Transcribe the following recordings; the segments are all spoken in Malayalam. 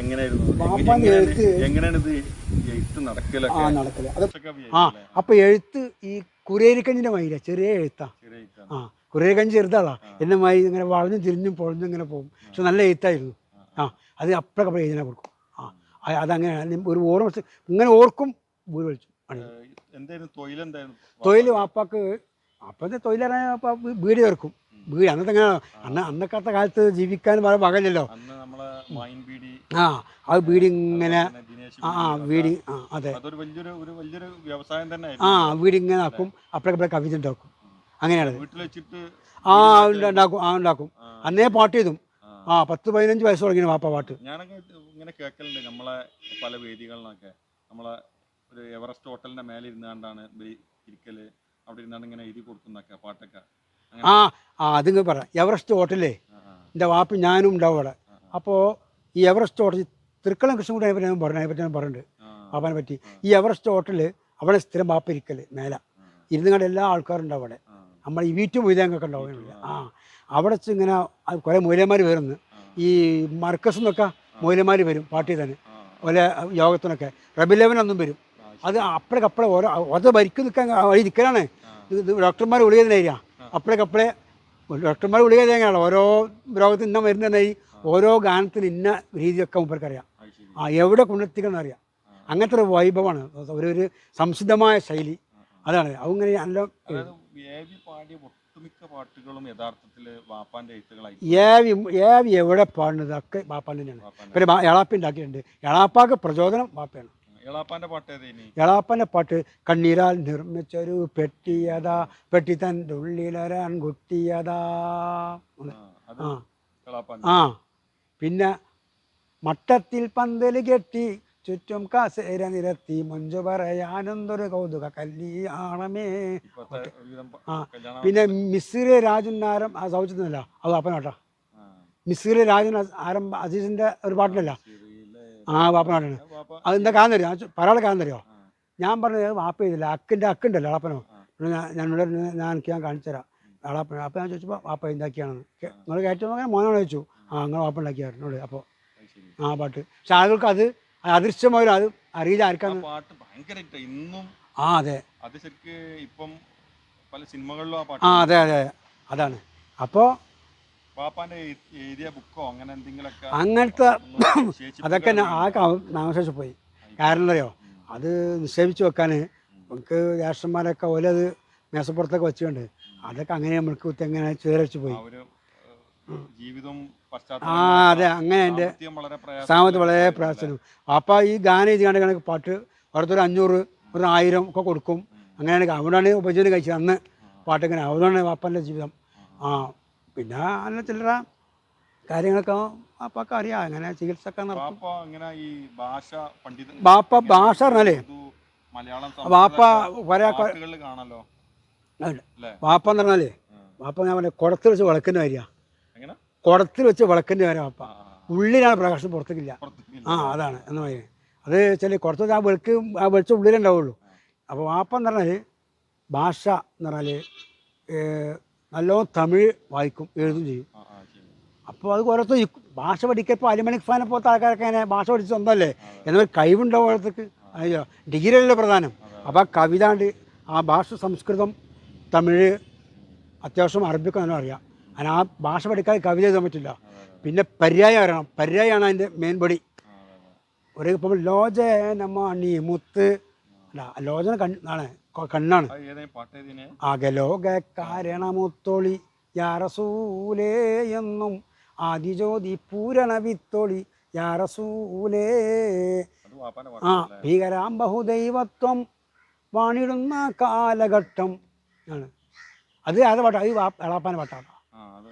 എങ്ങനെയായിരുന്നു? എങ്ങനെയാണ് ഇത് നടക്കലൊക്കെ? നടക്കൽ. ആ അപ്പൊ എഴുത്ത് ഈ കുരേരിക്കഞ്ഞിന്റെ മയില ചെറിയ എഴുത്താ. ആ കുരേരിക്കഞ്ഞി ചെറുതാളാ എന്നെ മൈ ഇങ്ങനെ വളഞ്ഞും തിരിഞ്ഞും പൊളഞ്ഞും ഇങ്ങനെ പോകും. പക്ഷെ നല്ല എഴുത്തായിരുന്നു. ആ അത് അപ്പോഴൊക്കെ എഴുതിനെ കൊടുക്കും. ആ അതങ്ങനെ ഒരു ഓർമ്മ ഇങ്ങനെ ഓർക്കും തൊഴിലെന്തായിരുന്നു? തൊഴിൽ വാപ്പാക്ക് അപ്പോഴത്തെ തൊഴിലറിയാൻ വാപ്പ വീട് ചേർക്കും. വീട് അന്നത്തെ അങ്ങനെ അന്ന് അന്നത്തെ കാലത്ത് ജീവിക്കാൻ മൈൻ ബീഡി ആ അത് വീട് ഇങ്ങനെ ആ വീട് ആ അതെ. ആ വീട് ഇങ്ങനെ ആക്കും. അപ്പോഴൊക്കെ കവിത ഉണ്ടാക്കും. അങ്ങനെയാണ്. വീട്ടിൽ വെച്ചിട്ട് ആ ഉണ്ട്- ഉണ്ടാക്കും ആ ഉണ്ടാക്കും. അന്നേ പാട്ട് ചെയ്തും ആ. പത്ത് പതിനഞ്ച് വയസ്സ് തുടങ്ങി വാപ്പ പാട്ട്. ഞാനൊക്കെ ഇങ്ങനെ കേൾക്കലുണ്ട്. നമ്മളെ പല വേദികളിലൊക്കെ. നമ്മളെ ഒരു എവറസ്റ്റ് ഹോട്ടലിന്റെ മേലെ ഇരുന്നാണ്ടാണ് ഇരിക്കൽ. അവിടെ ഇങ്ങനെ എഴുതി കൊടുക്കുന്നൊക്കെ പാട്ടൊക്കെ. ആ ആ അതിങ്ങ് പറ. എവറസ്റ്റ് ഹോട്ടലേ എന്റെ വാപ്പി ഞാനും ഉണ്ടാവും അവിടെ. അപ്പോൾ ഈ എവറസ്റ്റ് ഹോട്ടൽ തൃക്കളം കൃഷ്ണൻകുടി അതിനെ പറ്റി ഞാൻ പറഞ്ഞു അതിനെ പറ്റി ഞാൻ പറഞ്ഞിട്ടുണ്ട്. വാപ്പാനെ പറ്റി. ഈ എവറസ്റ്റ് ഹോട്ടൽ അവിടെ സ്ഥിരം വാപ്പ ഇരിക്കൽ മേല. ഇരുന്ന് കണ്ട് എല്ലാ ആൾക്കാരും ഉണ്ടാവും അവിടെ. നമ്മൾ ഈ വീട്ടു മൊയ്തേങ്ങൊക്കെ ഉണ്ടാവും ആ. അവിടെ വെച്ച് ഇങ്ങനെ കുറേ മൂലന്മാർ വരുന്നു. ഈ മർക്കസ് എന്നൊക്കെ മൂലന്മാർ വരും പാർട്ടി തന്നെ. ഓലെ യോഗത്തിനൊക്കെ. റബിലവനൊന്നും വരും. അത് അപ്പോഴേക്കപ്പളെ ഓരോ അത് ഭരിക്കും നിൽക്കാൻ വഴി നിൽക്കലാണ് ഇത് ഡോക്ടർമാർ ഗുളിക തന്നെയാ അപ്പോഴേക്കപ്പളെ ഡോക്ടർമാർ ഗുളിക തന്നെയാണ് ഓരോ രോഗത്തിന് ഇന്ന മരുന്ന് തന്നെ ഓരോ ഗാനത്തിന് ഇന്ന രീതിയൊക്കെ മുമ്പർക്കറിയാം അത് ആ എവിടെ കൊണ്ടെത്തിക്കണം അറിയാം. അങ്ങനത്തെ ഒരു വൈഭവമാണ്. ഒരു ഒരു സംസിദ്ധമായ ശൈലി. അതാണ്. അങ്ങനെ നല്ല പാട്ടുകളും വാപ്പാന്റെ എഴുത്തുകളായി. ഏവി ഏവി എവിടെ പാടുന്നത്? ഒക്കെ ബാപ്പാൻ തന്നെയാണ്. പിന്നെ എളാപ്പി ഉണ്ടാക്കിയിട്ടുണ്ട്. എളാപ്പാക്ക് പ്രചോദനം ബാപ്പയാണ് എളാപ്പന്റെ പാട്ട് കണ്ണീരാൽ നിർമ്മിച്ചൊരു പെട്ടിയതാ പെട്ടി തന്റെ ഉള്ളിലൊരാൻ കുട്ടിയതാ ആ, പിന്നെ മട്ടത്തിൽ പന്തൽ കെട്ടി ചുറ്റും കാസേര നിരത്തി മുഞ്ചു പറയാനെന്തൊരു കൗതുക കല്യാണമേ. ആ. പിന്നെ മിസ്സിലെ രാജനാരം ആ സൗജന്യല്ല അത് അപ്പനാട്ടാ മിസ്സിലെ രാജൻ ആരം അസീസിന്റെ ഒരു പാട്ടിലല്ല? ആ വാപ്പനാട്ടാണ് അതെന്താ കാണുന്ന തരുമോ പറയാളെ കാണുന്ന തരുമോ ഞാൻ പറഞ്ഞത് വാപ്പ ചെയ്തില്ല. അക്കിന്റെ അക്കുണ്ടല്ലോ അളപ്പനോ. ഞാൻ ഞാൻ ഞാൻ എനിക്ക് ഞാൻ കാണിച്ചു തരാം. അളപ്പന അപ്പോൾ ഞാൻ ചോദിച്ചപ്പോൾ വാപ്പ എന്താക്കിയാണെന്ന് നിങ്ങൾ കയറ്റുമ്പോൾ അങ്ങനെ മോനാണ് ചോദിച്ചു. ആ അങ്ങനെ വാപ്പ ഉണ്ടാക്കിയായിരുന്നു അപ്പോൾ ആ പാട്ട്. പക്ഷെ ആളുകൾക്ക് അത് അദൃശ്യമായാലും അത് അറിയില്ല ആർക്കാണ്. പാട്ട് ഭയങ്കര. ഇന്നും ആ അതെ. അത് ശരിക്കും ഇപ്പം പല സിനിമകളിലും ആ അതെ അതെ അതാണ്. അപ്പോൾ അങ്ങനത്തെ അതൊക്കെ ആ നാമശേഷം പോയി. കാരണം അറിയോ? അത് നിക്ഷേപിച്ച് വെക്കാൻ നമുക്ക് രാഷ്ട്രന്മാരൊക്കെ ഓലത് മേശപ്പുറത്തൊക്കെ വെച്ചുകൊണ്ട് അതൊക്കെ അങ്ങനെ നമ്മൾക്ക് കുത്തി അങ്ങനെ ചേരച്ച് പോയി. ആ അതെ അങ്ങനെ എന്റെ സാമ്പത്തികം വളരെ പ്രയാസം അപ്പം ഈ ഗാനം കണ്ട കണക്ക് പാട്ട് ഓരോരുത്തർ അഞ്ഞൂറ് ഒരു ആയിരം ഒക്കെ കൊടുക്കും. അങ്ങനെയാണ് അവിടെയാണ് ഉപജീവനം കഴിച്ചത്. അന്ന് പാട്ടിങ്ങനെ അവിടെയാണ് വാപ്പന്റെ ജീവിതം. ആ പിന്നെ അങ്ങനെ ചില്ലറ കാര്യങ്ങളൊക്കെ വാപ്പൊക്കെ അറിയാം. അങ്ങനെ ചികിത്സ ഒക്കെ നടക്കും ബാപ്പ ഭാഷ ബാപ്പ പറഞ്ഞാലേ വാപ്പ കുറേ. അല്ലേ? എന്ന് പറഞ്ഞാലേ ബാപ്പ ഞാൻ പറഞ്ഞ കുടത്തിൽ വെച്ച് വിളക്കിന്റെ വരിക കുടത്തിൽ വെച്ച് വിളക്കിന്റെ വരാം ആ, ഉള്ളിലാണ് പ്രകാശം പുറത്തേക്കില്ല. ആ അതാണ് എന്ന് പറയുന്നത് അത് ചില കുറച്ച് ആ വെളുക്ക് ആ വെളിച്ചം ഉള്ളിലുണ്ടാവുള്ളൂ അപ്പോൾ വാപ്പ എന്ന് പറഞ്ഞാൽ ഭാഷ എന്ന് പറഞ്ഞാൽ നല്ലോണം തമിഴ് വായിക്കും എഴുതും ചെയ്യും. അപ്പോൾ അത് ഓരോരുത്തർ ഭാഷ ഭാഷ പഠിക്കപ്പോൾ അലിമണിക് ഫാനെ പോലത്തെ ആൾക്കാരൊക്കെ അങ്ങനെ ഭാഷ പഠിച്ച് സ്വന്തമല്ലേ? എന്നൊരു കഴിവുണ്ടാവും ഓരോരുത്തർക്ക്? അയ്യോ ഡിഗ്രി അല്ലേ പ്രധാനം അപ്പോൾ ആ കവിതാണ്ട് ആ ഭാഷ സംസ്കൃതം തമിഴ് അത്യാവശ്യം അറബിക്ക് അങ്ങനെ അറിയാം. അങ്ങനെ ആ ഭാഷ പഠിക്കാതെ കവിത എഴുതാൻ പറ്റില്ല. പിന്നെ പര്യായം അറിയണം പര്യായമാണ് അതിന്റെ മെയിൻ ബോഡി. ഒരു ഇപ്പം ലോചനമാണി മുത്ത്. അല്ല ലോചന കണ്ണാണ് കണ്ണാണ്. അകലോകാരണമുത്തൊളി അകലോക കാരണമുത്തോളി യാറസൂലേ എന്നും ആദിജ്യോതി പൂരണ വിത്തൊളി യാറസൂലേ ആ ഭീകരാം ബഹുദൈവത്വം വാണിടുന്ന കാലഘട്ടം. ആണ്. അത് അത് പാട്ടാ അത് എളാപ്പാന പാട്ടാണ്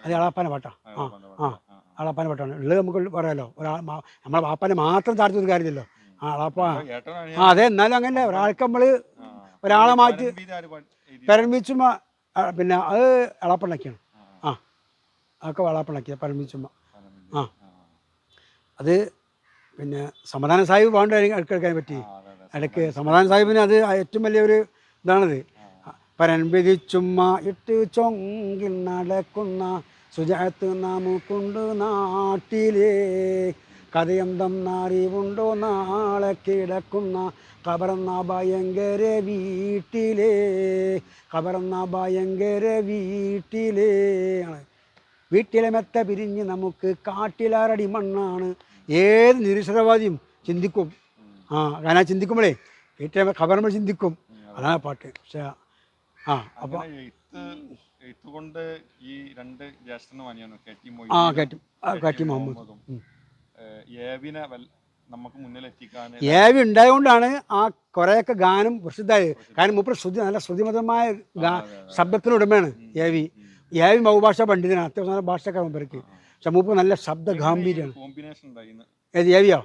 അത് എളാപ്പാന പാട്ടാ. ആ, ആ എളാപ്പാന പാട്ടാണ്. ഉള്ളത് നമുക്ക് പറയാലോ. ഒരാൾ നമ്മളെ വാപ്പാനെ മാത്രം താഴ്ത്തൊരു കാര്യമില്ലല്ലോ. ആ എളാപ്പാ. ആ അതെ എന്നാലും അങ്ങനെ ഒരാൾക്ക് നമ്മൾ. ഒരാളെ മാറ്റി ആ, പിന്നെ അത് എളാപ്പണ്ടാക്കിയാണ് ആ, അതൊക്കെ വളാപ്പണ്ടാക്കിയത് പരമിച്ചുമ്മ പരംവീര്. ആ. അത് പിന്നെ സമാധാന സാഹിബ് പാണ്ട് എടുക്കാൻ പറ്റി. ഇടയ്ക്ക് സമാധാന സാഹിബിന് അത് ഏറ്റവും വലിയൊരു ഇതാണത്. പരൻപിതിച്ചുമ്മ ഇട്ട് ചൊങ്കിൽ നടക്കുന്ന സുജാത്ത് നമുക്കുണ്ട് നാട്ടിലേ കഥയെന്തെന്നറിവുണ്ടോ നാളെ കിടക്കുന്ന കബറന്ന ഭയങ്കര വീട്ടിലേ. കബറന്ന ഭയങ്കര വീട്ടിലേ. ആണ്. വീട്ടിലെ മെത്ത പിരിഞ്ഞ് നമുക്ക് കാട്ടിലാറടി മണ്ണാണ്. ഏത് നിരീശ്വരവാദിയും ചിന്തിക്കും. ആ കാരണം ആ ചിന്തിക്കുമ്പോഴേ വീട്ടിലെ കബറമ്മ ചിന്തിക്കും. അതാണ് പാട്ട്. പക്ഷേ ആ എഴുത്ത് ഈ രണ്ട് ജ്യേഷ്ഠനുമാനിയാണ് കെ ടി ആ ആ മുഹമ്മദ്. ഏവിനെ വൽ- നമുക്ക് മുന്നിൽ എത്തിക്കാൻ ഏവി ഉണ്ടായതുകൊണ്ടാണ് ആ കുറേയൊക്കെ ഗാനം പ്രസിദ്ധമായത് കാരണം മൂപ്പർ ശ്രുതി നല്ല ശ്രുതിമതമായ ശബ്ദത്തിനുടമയാണ് ഏവി ഏവി ബഹുഭാഷ പണ്ഡിതനാണ് അത്യാവശ്യം നല്ല ഭാഷക്കാരൻ മൂപ്പർക്ക് പക്ഷെ മൂപ്പർ നല്ല ശബ്ദ ഗാംഭീര്യമാണ് ഏത് ഏവിയോ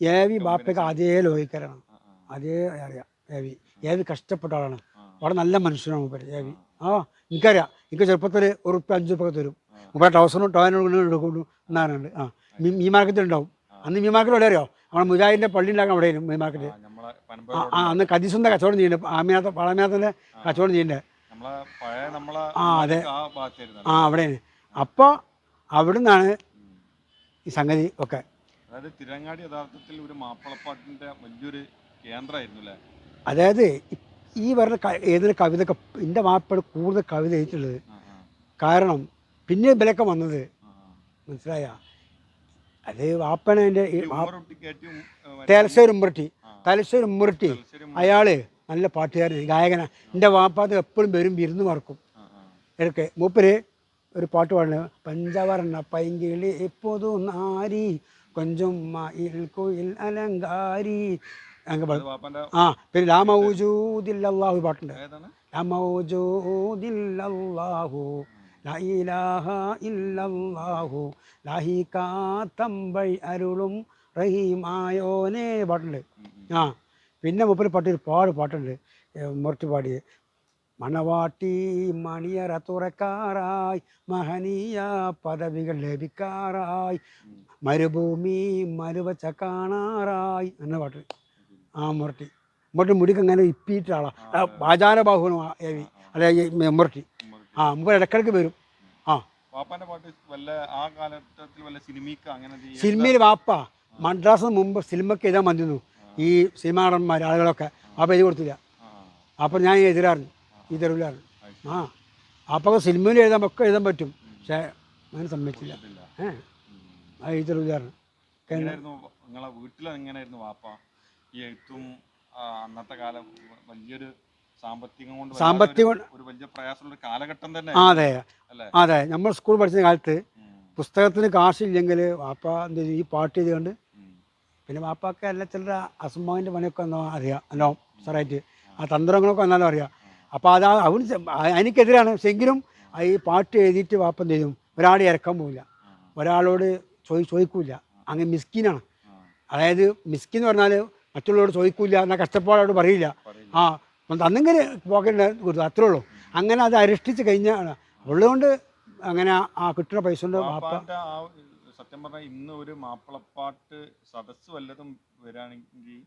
ഏവി ബാപ്പയ്ക്ക് അതേ ലോഹിക്കരാണ് അതേ അറിയാം ഏവി ഏവി കഷ്ടപ്പെട്ട ആളാണ് അവിടെ വളരെ നല്ല മനുഷ്യനാണ് മൂപ്പര് ഏവി ആ എനിക്കറിയാം എനിക്ക് ചെറുപ്പത്തിൽ ഒരു റുപ്യ അഞ്ച് റുപ്യ തരും മൂപ്പർ ടൗസറും ടോയനും എടുക്കുന്നു എന്നാറുണ്ട് ആ മീ മാർക്കറ്റിലുണ്ടാവും. അന്ന് മീ മാർക്കറ്റ് എവിടെ അറിയോ? നമ്മുടെ മുജാഹിദിന്റെ പള്ളി ഉണ്ടാക്കാൻ അവിടെ മീ മാർക്കറ്റ്. ആ, അന്ന് കതിസുന്ദ കച്ചവടം ചെയ്യുന്നുണ്ട് ആമിനാത്ത വളമിനാത്തിന്റെ കച്ചവടം ചെയ്യുന്നുണ്ട് ആ, അതെ. ആ അവിടെയാണ് അപ്പോൾ അവിടെ നിന്നാണ് ഈ സംഗതി ഒക്കെ. അതായത് തിരങ്ങാടി യഥാർത്ഥത്തിൽ ഒരു വലിയൊരു കേന്ദ്രമായിരുന്നു അല്ലേ? അതായത് ഈ പറഞ്ഞ ഏതൊരു കവിത എന്റെ മാപ്പിള കൂടുതൽ കവിത എഴുതിയിട്ടുള്ളത് കാരണം പിന്നെ ഇവരൊക്കെ വന്നത്. മനസ്സിലായ? അത് വാപ്പന എന്റെ തലശ്ശേരി ഉമ്മർട്ടി തലശ്ശേരി ഉമ്മർട്ടി അയാൾ അയാൾ നല്ല പാട്ടുകാരൻ ഗായകനാണ് എന്റെ വാപ്പാത് എപ്പോഴും വരും വിരുന്ന് മറക്കും. ഇടയ്ക്ക് മൂപ്പര് ഒരു പാട്ട് പാടുന്നത് പഞ്ചവർണ പൈങ്കിളി പൊതു നാരി കൊഞ്ചും മയിൽ കുയിൽ അലങ്കാരി ആ പിന്നെ രാമൗജൂദില്ലാഹു പാട്ടുണ്ട്. രാമൗജൂദില്ലാഹു ഇല്ലല്ലാഹു. ലഹി കാത്തമ്പൈ അരുളും റഹീമായോനേ പാട്ടുണ്ട്. ആ പിന്നെ മുപ്പിൽ പാട്ട് ഒരുപാട് പാട്ടുണ്ട്. മുറച്ച് പാടി മണവാട്ടി മണിയറ തുറക്കാറായി മഹനീയ പദവികൾ ലഭിക്കാറായി മരുഭൂമി മരുവച്ച കാണാറായി എന്ന പാട്ട്. ആ മുറട്ടി മുറട്ടി മുടിക്ക് അങ്ങനെ ആചാരബാഹുനു ഏവി അല്ലെ മുറട്ടി. ആ മുമ്പ് ഇടക്കിടക്ക് വരും. ആ. വാപ്പാന്റെ പാട്ട് വല്ല ആ കാലഘട്ടത്തിൽ വല്ല സിനിമയ്ക്ക് അങ്ങനെ സിനിമയിൽ വാപ്പ മദ്രാസ് മുമ്പ് സിനിമയ്ക്ക് എഴുതാൻ വന്നിരുന്നു. ഈ സിനിമ നടന്മാർ ആളുകളൊക്കെ. വാപ്പ എഴുതി കൊടുത്തില്ല. അപ്പം ഞാൻ എഴുതിരാറുണ്ട് ഈ തെരുവിലായിരുന്നു. ആ. അപ്പോൾ സിനിമയിൽ എഴുതാൻ ഒക്കെ എഴുതാൻ പറ്റും. പക്ഷേ അങ്ങനെ സമ്മതിച്ചില്ല. ഏഹ് ഏ. ആ ഈ തെരുവിലായിരുന്നു. വീട്ടിലെങ്ങനെയായിരുന്നു നിങ്ങളെ വീട്ടിൽ എങ്ങനെയായിരുന്നു വാപ്പ? ഈ എഴുത്തും അന്നത്തെ കാലം വലിയൊരു സാമ്പത്തികം അതെ. അതെ. നമ്മൾ സ്കൂൾ പഠിച്ച കാലത്ത് പുസ്തകത്തിന് കാശില്ലെങ്കിൽ വാപ്പ എന്ത് ഈ പാട്ട് ചെയ്തുകൊണ്ട്. പിന്നെ വാപ്പാക്ക് എല്ലാ ചില അസംഭവന്റെ പണിയൊക്കെ എന്നോ അറിയാം. എന്നോ സാറായിട്ട്. ആ തന്ത്രങ്ങളൊക്കെ എന്നാലും അറിയാം. അപ്പോൾ അത് അവന് ആ- എനിക്കെതിരാണ് പക്ഷെ എങ്കിലും ഈ പാട്ട് എഴുതിയിട്ട് വാപ്പ എന്ത് ചെയ്യും? ഒരാളെ ഇറക്കാൻ പോവില്ല. ഒരാളോട് ചോദി ചോദിക്കൂല അങ്ങനെ മിസ്കിനാണ്. അതായത് മിസ്കിൻ എന്ന് പറഞ്ഞാൽ മറ്റുള്ളവരോട് ചോദിക്കൂല എന്നാൽ കഷ്ടപ്പാടോട് പറയില്ല. ആ അന്നെങ്ങനെ പോക്കറ്റിൽ കൊടുത്തു അത്രേ ഉള്ളൂ. അങ്ങനെ അത് അരിഷ്ടിച്ച് കഴിഞ്ഞ ഉള്ളതുകൊണ്ട് അങ്ങനെ ആ- കിട്ടുന്ന പൈസ കൊണ്ട് സത്യം പറഞ്ഞാൽ ഇന്ന് ഒരു മാപ്പിളപ്പാട്ട് സദസ്സ് വല്ലതും വരാണെങ്കിൽ